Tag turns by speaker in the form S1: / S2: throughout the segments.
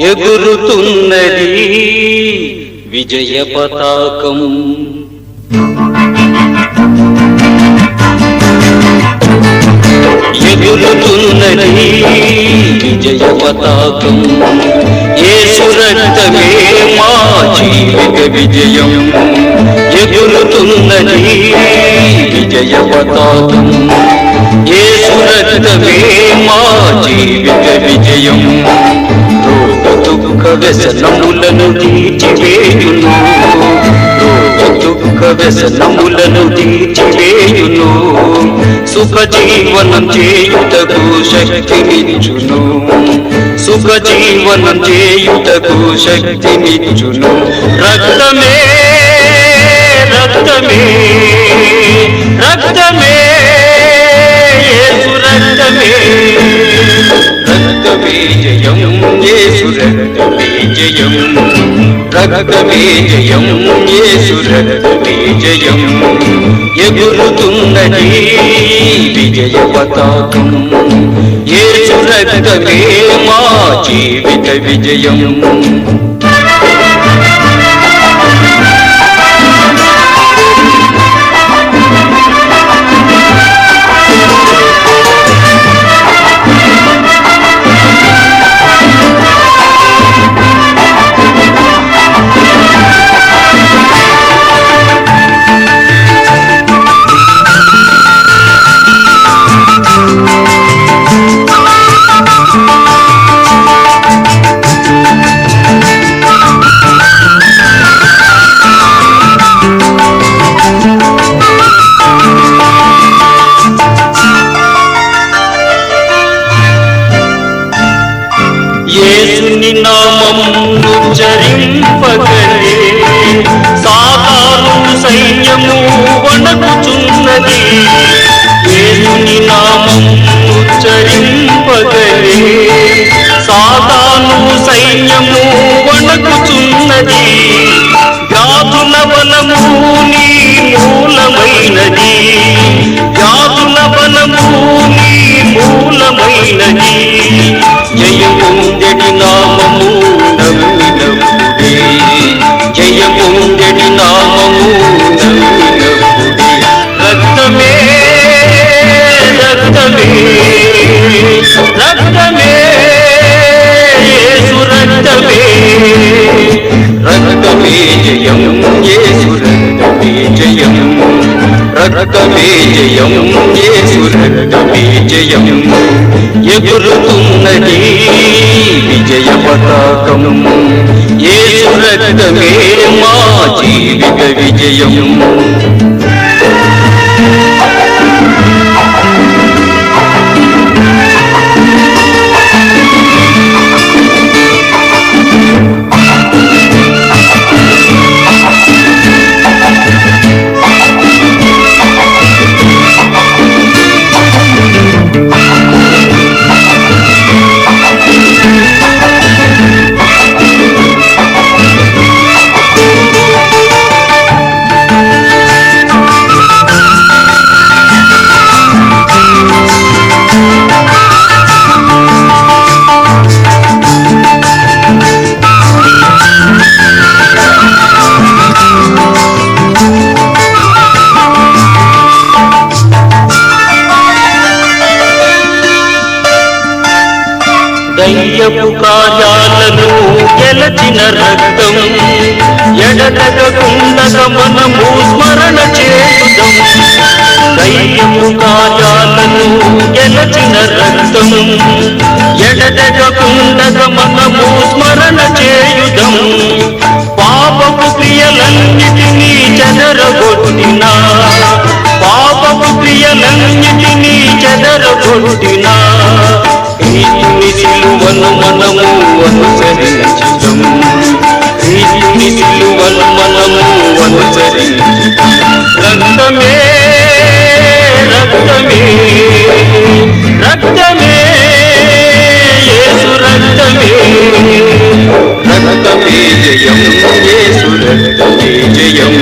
S1: ఎగురుతున్నది విజయ పతాకం. ఎగురుతున్నది విజయ పతాకం. ఏ సురక్తమే మా జీవిత విజయం. ఎగురుతున్నది విజయ పతాకం. ఏ సురక్తమే మా జీవిత విజయం. దుఃఖ వ్యసనములను తీర్చివేయును దుఃఖ వ్యసనములను తీర్చివేయును సుఖ జీవనం చేయుటకు శక్తినిచ్చును సుఖ జీవనం చేయుటకు శక్తినిచ్చును రక్తమే రక్తమే రక్తమే రక్తమే. రక్తమే జయం యేసు రక్తమే జయం రక్తమే జయం యేసు రక్తమే జయం ఎగురుతున్నది విజయ పతాకం యేసు రక్తమే మా జీవిత విజయం. యేసుని నామమును చరింపగలే. సాతాను సైన్యము వణకుచున్నది. యేసుని నామమును చరింపగలే. సాతాను సైన్యము వణకుచున్నది. వ్యాధుల బలము నీ మూలమైనది. వ్యాధుల బలము నీ మూలమైనది. జయం రక్తమే జయం యేసు రక్తమే జయం రక్తమే జయం యేసు రక్తమే జయం ఎగురుతున్నది విజయ పతాకం యేసు రక్తమే మా జీవిత విజయం. దయ్యపు కార్యాలను గెలచిన రక్తం ఎడతగకుండగ మనము స్మరణ చేయుదం. దయ్యపు కార్యాలను గెలచిన రక్తం ఎడతగకుండగ మనము స్మరణ చేయుదం. పాపపు క్రియలన్నిటినీ చెదరగొట్టిన పాపపు క్రియలన్నిటినీ చెదరగొట్టిన నీతిని సిలువను మనము అనుసరించడం నీతిని సిలువను మనము అనుసరించడం రక్తమే రక్తమే రక్తమే యేసు రక్తమే. రక్తమే జయం యేసు రక్తమే జయం.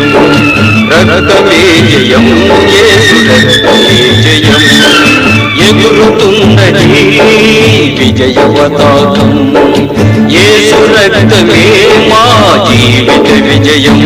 S1: రక్తమే జయం యేసు రక్తమే జయం. ఎగురుతున్నది విజయవతాకం పతాకం యేసు రక్తమే మా జీవిత విజయం.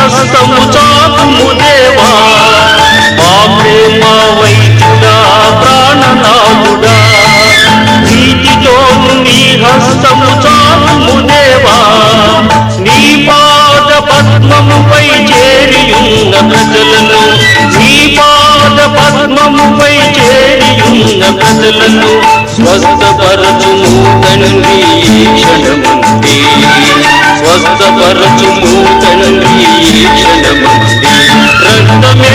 S1: నీ హస్తము దేవా. మా ప్రేమ వైద్యుడా ప్రాణనాథుడా ప్రీతితో నీ హస్తము చాపుము దేవా. నీ పాద పద్మముపై చేరియున్న ప్రజలను నీ పాద పద్మముపై చేరియున్న ప్రజలను స్వస్థపరచుము తండ్రి ఈ క్షణముంది స్వస్థపరచుము తండ్రి ఈ క్షణముంది. రక్తమే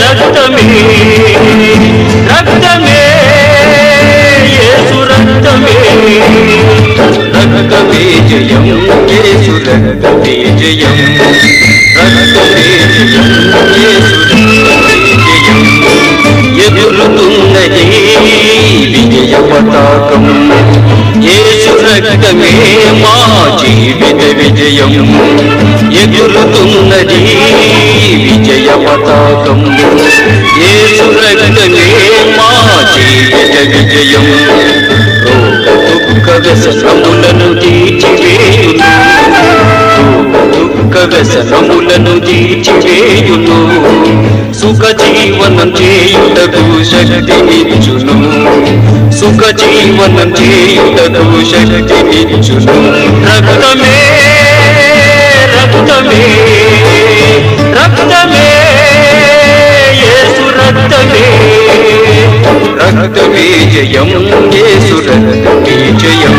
S1: రక్తమే రక్తమే యేసు రక్తమే. రక్తమే జయం యేసు రక్తమే జయం. రక్తమే జయం యేసు రక్తమే జయం. ఎదురుతున్నది విజయ పతాకం రక్తమే మా జీవిత విజయం. ఎదురుతున్నది విజయ పతాకం ఏసు రక్తమే మా జీవిత విజయం. రోగ దుఃఖ వ్యసనములను తీర్చివేయును. దుఃఖ వ్యసనములను తీర్చివేయును. సుఖ జీవనం చేయుటకు శక్తినిచ్చును. సుఖ జీవనం చేయుటకు శక్తినిచ్చును రక్తమే రక్తమే రక్తమే యేసు రక్తమే. రక్తమే జయం యేసు రక్తమే జయం.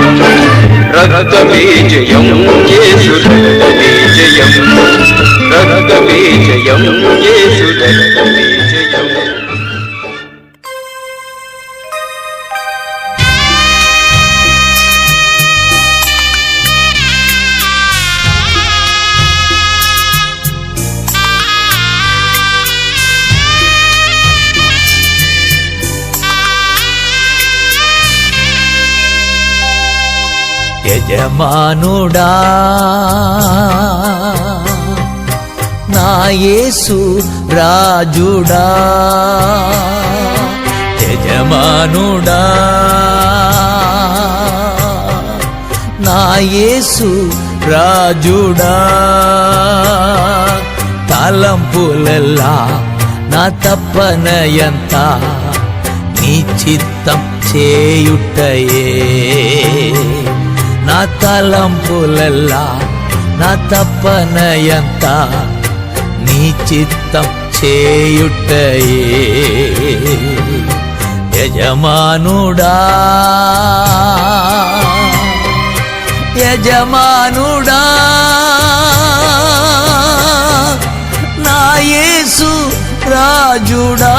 S1: రక్తమే జయం యేసు రక్తమే జయం. రక్తమే జయం యేసు రక్తమే
S2: యజమానుడా నాయేసు రాజుడా యజమానుడా నాయేసు రాజుడా తలంపులల్లా నా తప్పనయంత నీ చిత్తం చేయుటయే. నా తలంపులల్లా నా తప్పనయంత నీ చిత్తం చేయుటయే. యజమానుడా యజమానుడా నా యేసు రాజుడా.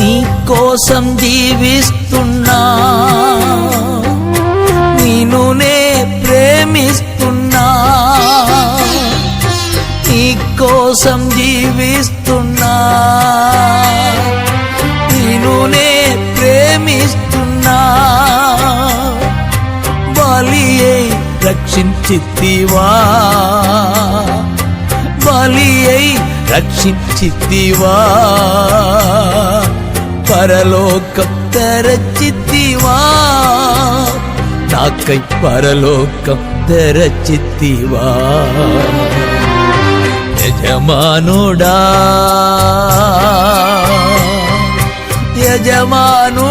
S2: నీ కోసం జీవిస్తున్నా నేను నే ప్రేమిస్తున్నా. నీ కోసం జీవిస్తున్నా. నేను నే ప్రేమిస్తున్నా. బలి అయి రక్షించితివా. బలి అయి రక్షించితివా. పరలోకం తెరచితివా నాకై పరలోకం తెరచితివా యజమానుడా యజమానుడా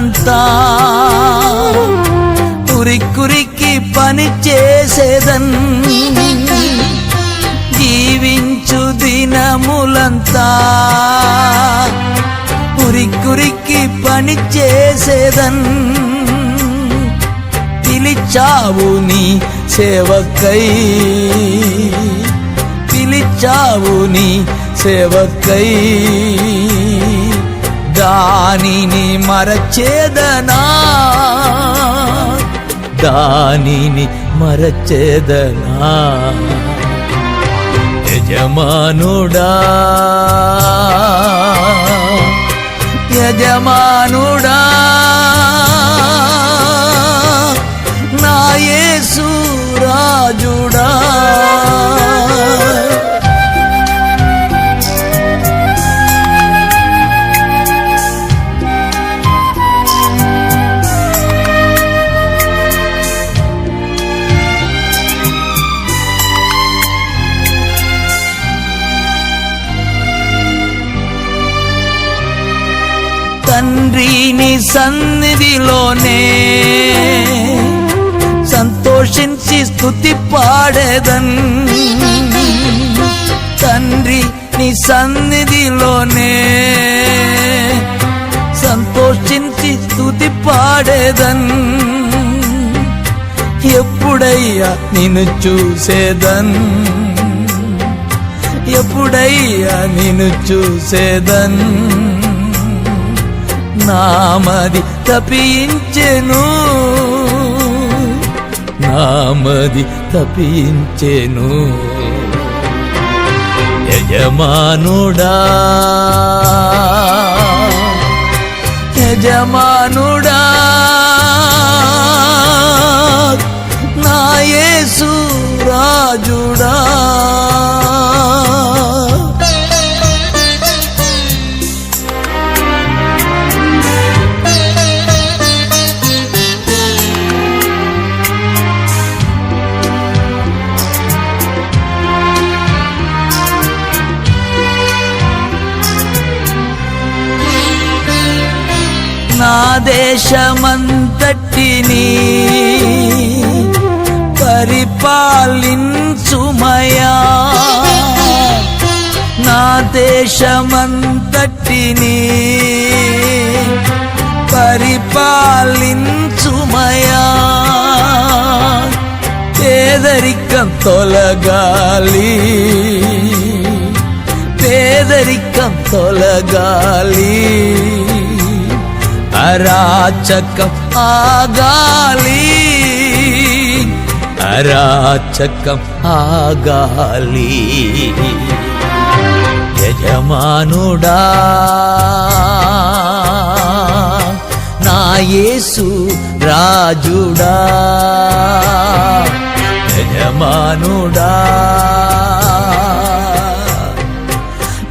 S2: దినములంతా కురికి పని చేసేదన్ జీవించు దినములంతా కురికి పని చేసేదన్ పిలిచావు నీ సేవకై పిలిచావు నీ సేవకై. దానిని మరచేదనా? దానిని మరచేదనా? యజమానుడా యజమానుడా. సన్నిధిలోనే సంతోషించి స్థుతి పాడేదన్. తండ్రి నీ సన్నిధిలోనే సంతోషించి స్థుతి పాడేదన్. ఎప్పుడయ్యా నిన్ను చూసేదన్? ఎప్పుడయ్యా నిన్ను చూసేదన్? నామది తపించెను. నామది తపించెను. యజమానుడా. యజమానుడా. నాయసు రాజుడా. దేశమంతటిని పరిపాలించుమయా. నా దేశమంతటిని పరిపాలించుమయా. పేదరికం తొలగాలి. పేదరికం తొలగాలి. అరాచకం ఆగాలి. అరాచకం ఆగాలి. యజమానుడా నాయేసు రాజుడా. యజమానుడా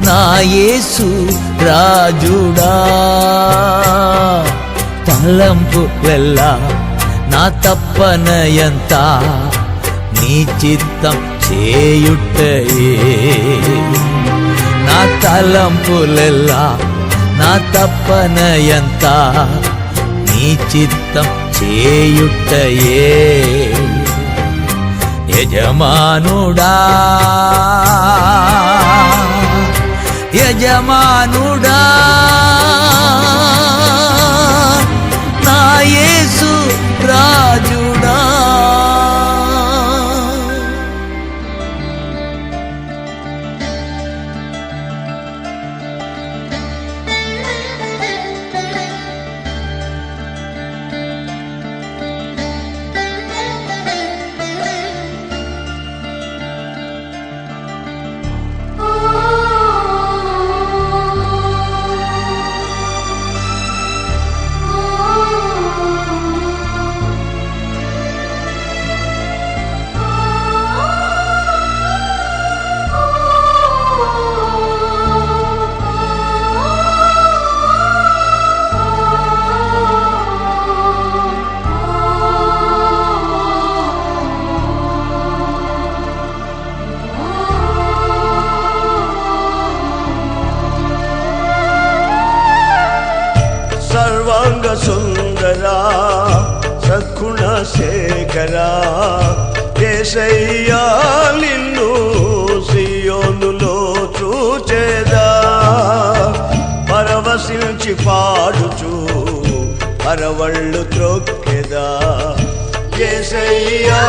S2: నాయేసు రాజుడా. తలంపు వెళ్ళ. నా తప్పనయంత నీ చిత్తం చేయుటయే. నా తలంపులెల్లా నా తప్పనయంత నీ చిత్తం చేయుటయే. యజమానుడా యజమానుడా. యేసు రాజుడా.
S3: ఏసయ్యా నిన్ను సియోనులో చూచేదా. పరవశించి పాడుచు పరవళ్ళు త్రొక్కెదా. ఏసయ్యా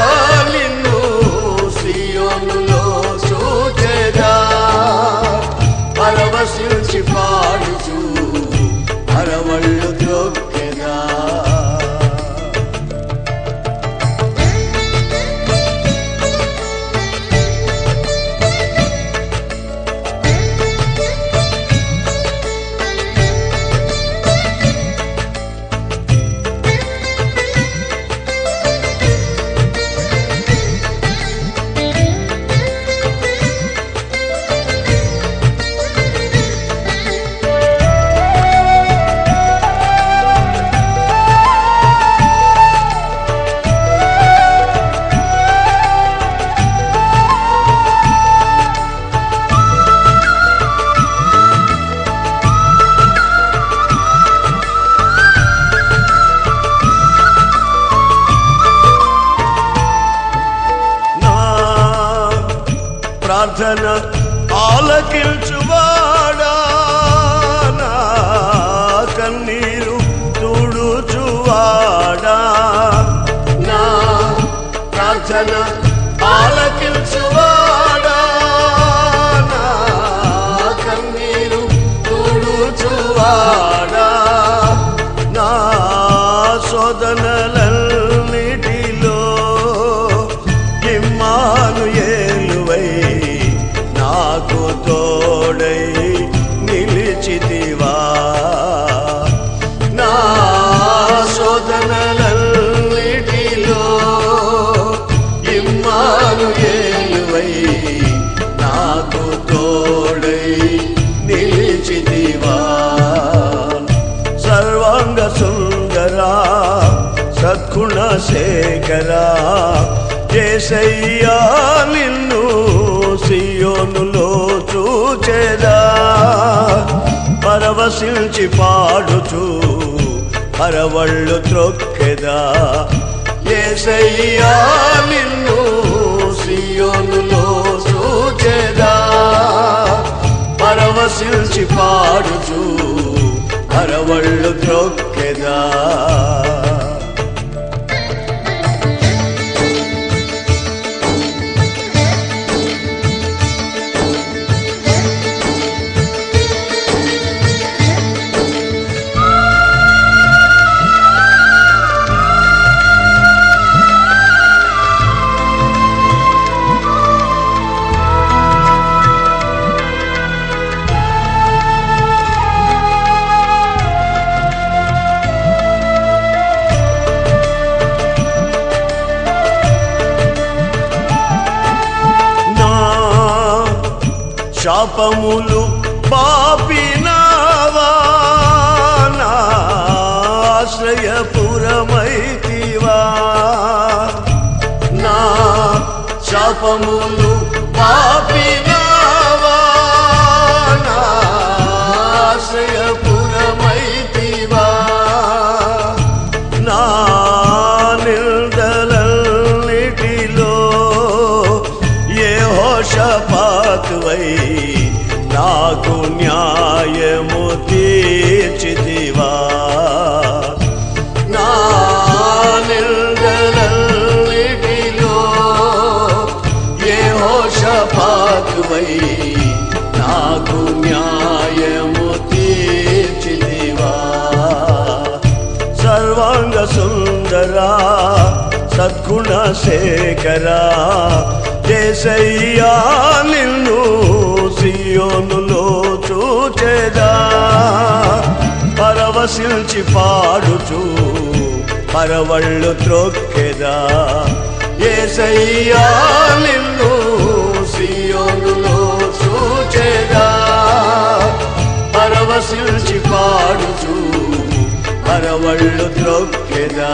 S3: ప్రార్థన ఆలకించువాడా? నా కన్నీరు తుడుచువాడా? నా ప్రార్థన ఆలకించువాడా? నా కన్నీరు తుడుచువాడా? నా శోధనలన్నిటిలో శేఖరా ఏసయ్యా నిన్ను సియోనులో చూచేదా. పరవశించి పాడుచు పరవళ్ళు త్రొక్కెదా. ఏసయ్యా నిన్ను సియోనులో చూచేదా. పరవశించి పాడుచు పరవళ్ళు త్రొక్కెదా. పాపములు పాపినావా? ఆశ్రయపురమైతివా? నా శాపములు పాపిన గుణశేఖరా చేసయ్యా నిన్ను సియోనులో చూచేదా. పరవశించి పాడుచు పరవళ్ళు త్రొక్కెదా. ఏసయ్యా నిన్ను సియోనులో చూచేదా. పరవశించి పాడుచు పరవళ్ళు త్రొక్కెదా.